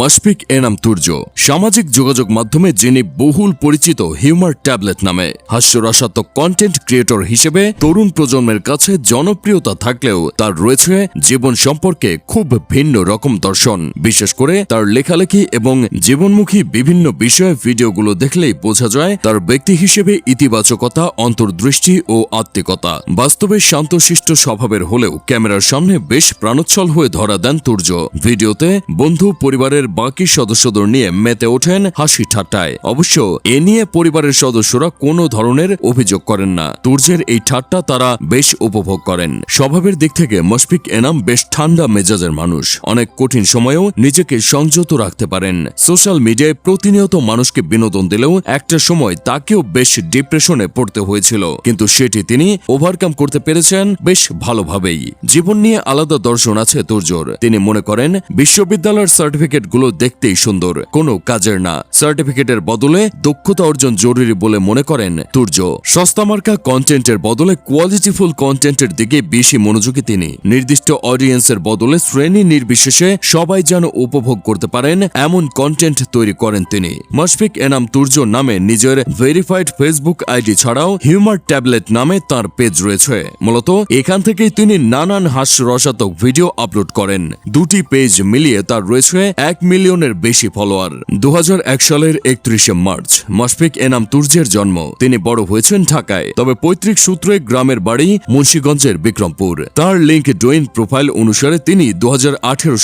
মাসফিক এনাম তুর্য। সামাজিক যোগাযোগ মাধ্যমে যিনি বহুল পরিচিত হিউমার ট্যাবলেট নামে হাস্যরসাত্মক কন্টেন্ট ক্রিয়েটর হিসেবে তরুণ প্রজন্মের কাছে জনপ্রিয়তা থাকলেও তার রয়েছে জীবন সম্পর্কে খুব ভিন্ন রকম দর্শন। বিশেষ করে তার লেখালেখি এবং জীবনমুখী বিভিন্ন বিষয়ে ভিডিওগুলো দেখলেই বোঝা যায় তার ব্যক্তি হিসেবে ইতিবাচকতা, অন্তর্দৃষ্টি ও আত্মিকতা। বাস্তবে শান্তশিষ্ট স্বভাবের হলেও ক্যামেরার সামনে বেশ প্রাণোচ্ছল হয়ে ধরা দেন তুর্য। ভিডিওতে বন্ধু, পরিবারের বাকি সদস্যদের নিয়ে মেতে ওঠেন হাসি ঠাট্টায়। অবশ্য এ নিয়ে পরিবারের সদস্যরা কোনো ধরনের অভিযোগ করেন না। তুর্যের এই ঠাট্টা তারা বেশ উপভোগ করেন। স্বভাবের দিক থেকে মশফিক এনাম বেশ ঠান্ডা মেজাজের মানুষ। অনেক কঠিন সময়েও নিজেকে সংযত রাখতে পারেন। সোশ্যাল মিডিয়ায় প্রতিনিয়ত মানুষকে বিনোদন দিলেও একটা সময় তাকেও বেশ ডিপ্রেশনে পড়তে হয়েছিল। কিন্তু সেটি তিনি ওভারকাম করতে পেরেছেন বেশ ভালোভাবেই। জীবন নিয়ে আলাদা দর্শন আছে তুর্যর। তিনি মনে করেন, বিশ্ববিদ্যালয়ের সার্টিফিকেট গুলো দেখতেই সুন্দর। কোনো কাজের না। সার্টিফিকেটের বদলে দক্ষতা অর্জন জরুরি বলে মনে করেন তুর্য। সস্তামার্কা কন্টেন্টের বদলে কোয়ালিটিফুল কন্টেন্টের দিকে বেশি মনোযোগী তিনি। নির্দিষ্ট অডিয়েন্সের বদলে শ্রেণি নির্বিশেষে সবাই যেন উপভোগ করতে পারেন এমন কন্টেন্ট তৈরি করেন তিনি। মশফিক এনাম তুর্য নামে নিজের ভেরিফাইড ফেসবুক আইডি ছাড়াও হিউমার ট্যাবলেট নামে তার পেজ রয়েছে। মূলত এখান থেকেই তিনি নানান হাস্যরসাত্মক ভিডিও আপলোড করেন। দুটি পেজ মিলিয়ে তার রয়েছে এক মিলিয়নের বেশি ফলোয়ার। দু হাজার এক সালের একত্রিশে মার্চ, মশফিক এনাম তুর্যের জন্ম। তিনি বড় হয়েছেন ঢাকায়, তবে পৈতৃক সূত্রে গ্রামের বাড়ি মুন্সীগঞ্জের বিক্রমপুর। তার লিঙ্ক ডোইন প্রোফাইল অনুসারে তিনি দু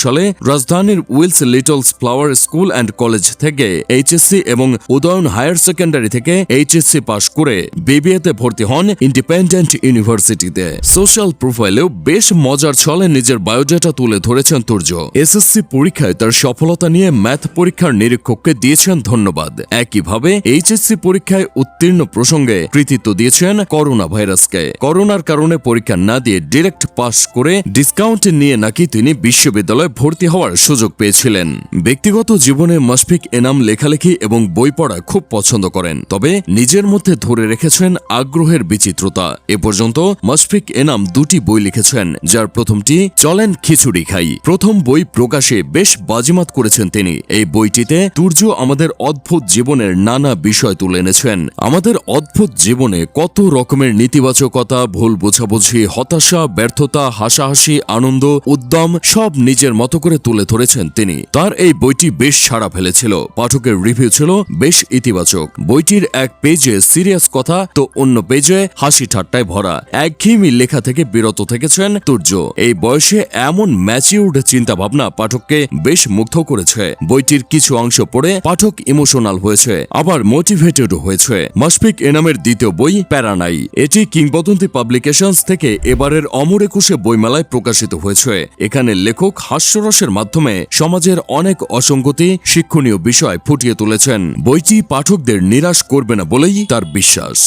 সালে রাজধানীর wills littles flower school and college থেকে এইচএসসি এবং উদয়ন হায়ার সেকেন্ডারি থেকে এইচএসসি পাশ করে বিবিএতে ভর্তি হন ইন্ডিপেন্ডেন্ট ইউনিভার্সিটিতে। সোশ্যাল প্রোফাইলেও বেশ মজার ছলে নিজের বায়োডাটা তুলে ধরেছেন তুর্য এসএসসি পরীক্ষায় তার সফলতা নিয়ে ম্যাথ পরীক্ষার নিরীক্ষককে দিয়েছেন ধন্যবাদ। একইভাবে এইচএসসি পরীক্ষায় উত্তীর্ণ প্রসঙ্গে কৃতিত্ব দিয়েছেন করোনা ভাইরাসকে করোনার কারণে পরীক্ষা না দিয়ে ডিরেক্ট পাস করে ডিসকাউন্ট নিয়ে নাকি তিনি বিশ্ববিদ্যালয়ে ভর্তি হওয়ার সুযোগ পেয়েছিলেন। ব্যক্তিগত জীবনে মাসফিক এনাম লেখালেখি এবং বই পড়া খুব পছন্দ করেন, তবে নিজের মধ্যে ধরে রেখেছেন আগ্রহের বিচিত্রতা। এ পর্যন্ত মাসফিক এনাম দুটি বই লিখেছেন, যার প্রথমটি, চলেন খিচুড়ি খাই। প্রথম বই প্রকাশে বেশ বাজিমাত করেছেন তিনি। এই বইটিতে তুর্য আমাদের অদ্ভুত জীবনের নানা বিষয় তুলে এনেছেন। আমাদের অদ্ভুত জীবনে কত রকমের নেতিবাচকতা, ভুল বোঝাবুঝি, হতাশা, ব্যর্থতা, হাসাহাসি, আনন্দ, উদ্যম, সব নিজের মতো করে তুলে ধরেছেন তিনি। তার এই বইটি বেশ সাড়া ফেলেছিল। পাঠকের রিভিউ ছিল বেশ ইতিবাচক। বইটির এক পেজে সিরিয়াস কথা, তো অন্য পেজে হাসি ঠাট্টায় ভরা। এক একঘেয়েমি লেখা থেকে বিরত থেকেছেন তুর্য। এই বয়সে এমন ম্যাচিউর্ড চিন্তা ভাবনা পাঠককে বেশ মুগ্ধ করেছে। বইটির কিছু অংশ পড়ে পাঠক ইমোশনাল হয়েছে, আবার মোটিভেটেডও হয়েছে। মাসফিক এনামের দ্বিতীয় বই, প্যারানাই। এটি কিংবদন্তি পাবলিকেশনস থেকে এবারের অমর একুশে বইমেলায় প্রকাশিত হয়েছে। এখানে লেখক হাস্যরসের মাধ্যমে সমাজের অনেক অসঙ্গতি, শিক্ষণীয় বিষয় ফুটিয়ে তুলেছেন। বইটি পাঠকদের নিরাশ করবে না বলেই তার বিশ্বাস।